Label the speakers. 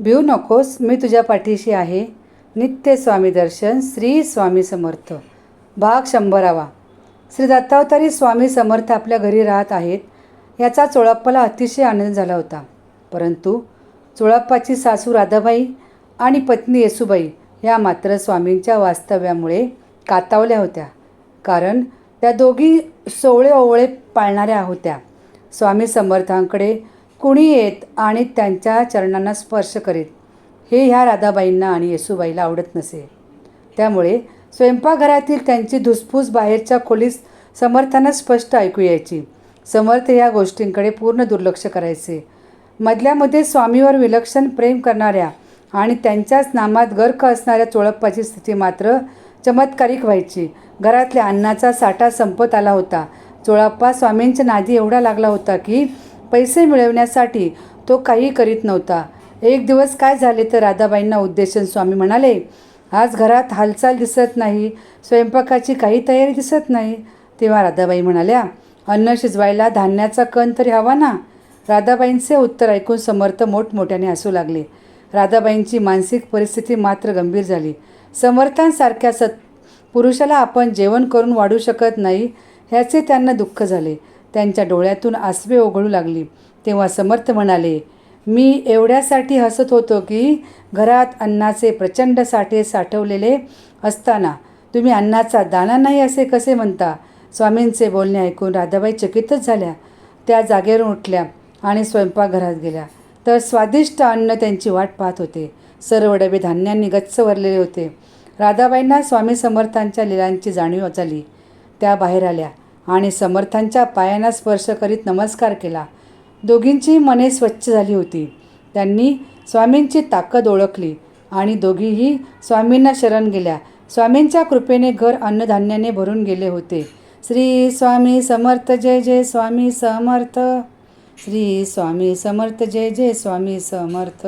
Speaker 1: भिऊ नकोस मी तुझ्या पाठीशी आहे. नित्य स्वामी दर्शन श्री स्वामी समर्थ. भाग शंभरावा. श्री दत्तावतारी स्वामी समर्थ आपल्या घरी राहत आहेत. याचा चोळाप्पाला अतिशय आनंद झाला होता. परंतु चोळाप्पाची सासू राधाबाई आणि पत्नी येसूबाई या मात्र स्वामींच्या वास्तव्यामुळे कातावल्या होत्या. कारण त्या दोघी सोवळे ओवळे पाळणाऱ्या होत्या. स्वामी समर्थांकडे कुणी येत आणि त्यांच्या चरणांना स्पर्श करीत हे ह्या राधाबाईंना आणि येसूबाईला आवडत नसे. त्यामुळे स्वयंपाकघरातील त्यांची धुसफूस बाहेरच्या खोलीस समर्थांना स्पष्ट ऐकू यायची. समर्थ या गोष्टींकडे पूर्ण दुर्लक्ष करायचे. मधल्यामध्ये स्वामीवर विलक्षण प्रेम करणाऱ्या आणि त्यांच्याच नामात गर्क असणाऱ्या चोळप्पाची स्थिती मात्र चमत्कारिक व्हायची. घरातल्या अन्नाचा साठा संपत आला होता. चोळप्पा स्वामींच्या नादी एवढा लागला होता की पैसे मिळवण्यासाठी तो काही करीत नव्हता. एक दिवस काय झाले तर राधाबाईंना उद्देशून स्वामी म्हणाले आज घरात हालचाल दिसत नाही स्वयंपाकाची काही तयारी दिसत नाही. तेव्हा राधाबाई म्हणाल्या अन्न शिजवायला धान्याचा कण तरी हवा ना? राधाबाईंचे उत्तर ऐकून समर्थ मोठमोठ्याने हसू लागले. राधाबाईंची मानसिक परिस्थिती मात्र गंभीर झाली. समर्थांसारख्या सत पुरुषाला आपण जेवण करून वाढू शकत नाही ह्याचे त्यांना दुःख झाले. त्यांच्या डोळ्यातून आसवे ओघळू लागली. तेव्हा समर्थ म्हणाले मी एवढ्यासाठी हसत होतो की घरात अन्नाचे प्रचंड साठे साठवलेले असताना तुम्ही अन्नाचा दाना नाही असे कसे म्हणता स्वामींचे बोलणे ऐकून राधाबाई चकितच झाल्या. त्या जागेवरून उठल्या आणि स्वयंपाकघरात गेल्या. तर स्वादिष्ट अन्न त्यांची वाट पाहत होते. सर्व डबे धान्यांनी गच्च भरलेले होते. राधाबाईंना स्वामी समर्थांच्या लिलांची जाणीव झाली. त्या बाहेर आल्या. आणि समर्थांच्या पायांना स्पर्श करीत नमस्कार केला. दोघींची मने स्वच्छ झाली होती. त्यांनी स्वामींची ताकद ओळखली आणि दोघीही स्वामींना शरण गेल्या. स्वामींच्या कृपेने घर अन्नधान्याने भरून गेले होते. श्री स्वामी समर्थ जय जय स्वामी समर्थ. श्री स्वामी समर्थ जय जय स्वामी समर्थ.